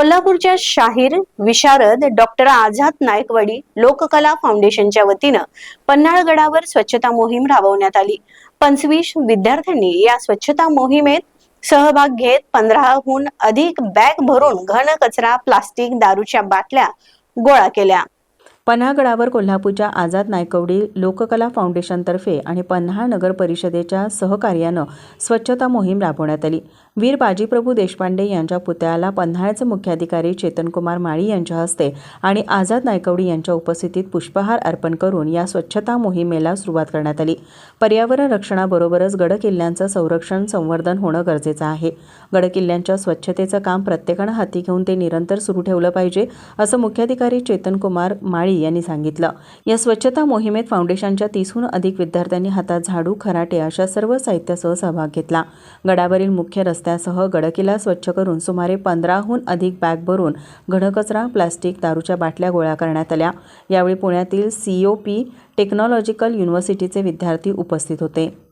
कोल्हापूरच्या शाहीर विशारद डॉक्टर आझाद नायकवाडी लोककला फाउंडेशनच्या वतीनं पन्हाळगडावर स्वच्छता मोहीम राबवण्यात आली. पंचवीस विद्यार्थ्यांनी या स्वच्छता मोहिमेत सहभाग घेत पंधराहून अधिक बॅग भरून घन कचरा प्लास्टिक दारूच्या बाटल्या गोळा केल्या. पन्हागडावर कोल्हापूरच्या आझाद नायकवडी लोककला फाउंडेशनतर्फे आणि पन्हाळ नगर परिषदेच्या सहकार्यानं स्वच्छता मोहीम राबवण्यात आली. वीर बाजीप्रभू देशपांडे यांच्या पुतळ्याला पन्हाळचे मुख्याधिकारी चेतनकुमार माळी यांच्या हस्ते आणि आझाद नायकवडी यांच्या उपस्थितीत पुष्पहार अर्पण करून या स्वच्छता मोहिमेला सुरुवात करण्यात आली. पर्यावरण रक्षणाबरोबरच गडकिल्ल्यांचं संरक्षण संवर्धन होणं गरजेचं आहे. गडकिल्ल्यांच्या स्वच्छतेचं काम प्रत्येकानं हाती घेऊन ते निरंतर सुरू ठेवलं पाहिजे असं मुख्याधिकारी चेतनकुमार माळी यांनी सांगितलं. या स्वच्छता मोहिमेत फाउंडेशनच्या तीसहून अधिक विद्यार्थ्यांनी हातात झाडू खराटे अशा सर्व साहित्यासह सहभाग घेतला. गडावरील मुख्य रस्त्यासह गडकिला स्वच्छ करून सुमारे पंधराहून अधिक बॅग भरून घनकचरा प्लास्टिक दारूच्या बाटल्या गोळा करण्यात आल्या. यावेळी पुण्यातील सीओपी टेक्नॉलॉजिकल युनिव्हर्सिटीचे विद्यार्थी उपस्थित होते.